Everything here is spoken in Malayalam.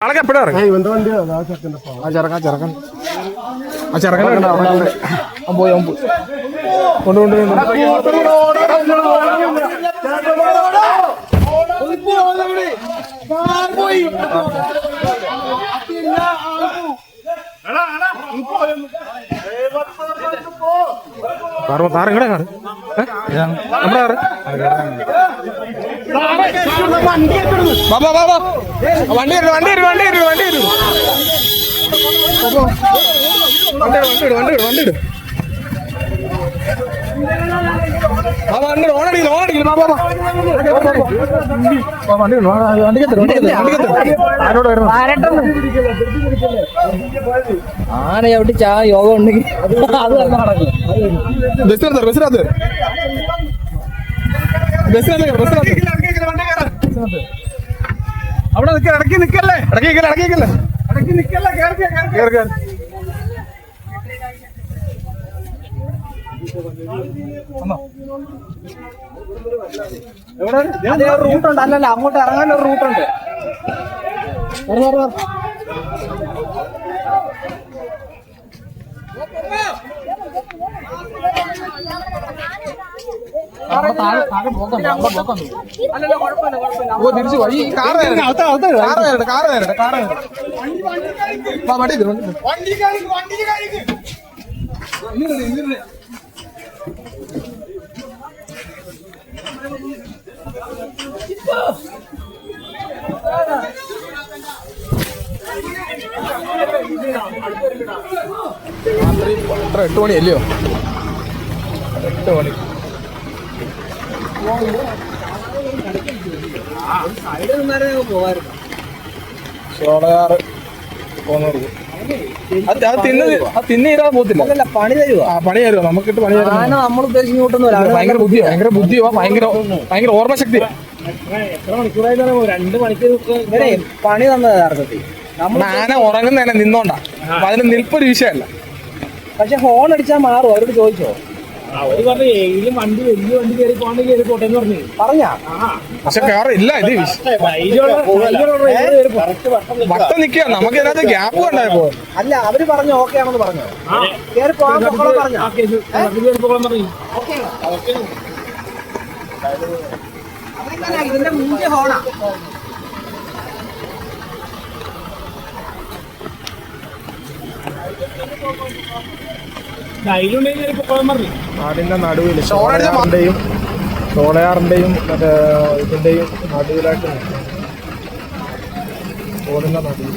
ആളൊക്കെ എപ്പോഴാ ഇറങ്ങി ഇവന്റെ ആ. ആ ചെറുക്കൻ ചെറുക്കൻ. ആ ചെറുക്കൻ അവൻ പോയി അവൻ കൊണ്ട് കൊണ്ട് കാറ്? നമ്മുടെ കാറ് വാ. ആ, വണ്ടി വരും വണ്ടി വരും വണ്ടി വരും വണ്ടി വരും വണ്ടി വണ്ടി വണ്ടി വണ്ടി ആന ചവിട്ടി ചാ യോഗം ഉണ്ടെങ്കിൽ അത് തന്നെ നടക്കും. ബസ്സിനകത്ത് ബസ്സിനകത്ത്. ബസ്സിനകത്ത്. അവിടെ നിൽക്കല്ലേ ഇടയ്ക്ക് നിൽക്കല്ലേ ഇടക്കി നിൽക്കല്ലേ ഇടയ്ക്ക് നിൽക്കല്ലേ കേറി കേറി. റൂട്ടുണ്ട് അല്ലല്ല അങ്ങോട്ട് ഇറങ്ങാൻ ഒരു റൂട്ടുണ്ട് ഓ തിരിച്ചു പോയി ഈ കാർ നേരിട്ട് കാർ നേരിട്ട് കാർ നേരിട്ട് കാർ നേരിട്ട് വണ്ടി വണ്ടി വണ്ടി രാത്രി എത്ര എട്ട് മണി അല്ലയോ എട്ട് മണി. ചോളയാറ് പോകുന്നവർക്ക് അത് അത് തിന്ന് അത് തിന്ന് തീരാൻ പോകത്തില്ല. അല്ല പണി തരുവാ. ആ പണി നമുക്കിട്ട് പണി ആന നമ്മൾ ഉദ്ദേശിക്കുന്ന ഭയങ്കര ബുദ്ധിയോ. ഭയങ്കര ബുദ്ധിയോ. ഭയങ്കര ഭയങ്കര ഓർമ്മശക്തി ഇവരെ പണി തന്നത് ആന ഉറങ്ങുന്നതന്നെ നിന്നോണ്ടാ അപ്പൊ അതിന് നിൽപ്പൊരു വിഷയമല്ല പക്ഷെ ഹോൺ അടിച്ചാൽ മാറും അവരോട് ചോദിച്ചോ അവർ പറഞ്ഞു ഏതിലും വണ്ടി വലിയ വണ്ടി കയറി പോകണ്ട കയറി പോട്ടെ എന്ന് പറഞ്ഞു പറഞ്ഞാ പക്ഷെ ഇത് വട്ടം നിക്കുക നമുക്ക് ഇതിനകത്ത് ഗ്യാപ്പ് ഉണ്ടായപ്പോ അല്ല അവർ പറഞ്ഞു ഓക്കെ ആണെന്ന് പറഞ്ഞു കേറി പോകാൻ പൊക്കോളം പറഞ്ഞോ ഇതിന്റെ മുഞ്ച ഹോണാ ധൈര്യമുണ്ടെങ്കിൽ കയറി പോകാൻ പറഞ്ഞു നാടിന്റെ നടുവിൽ ചോളയാറിന്റെയും ചോളയാറിന്റെയും മറ്റേ ഇതിന്റെയും നടുവിലായിട്ട് നിൽക്കും. നടുവിൽ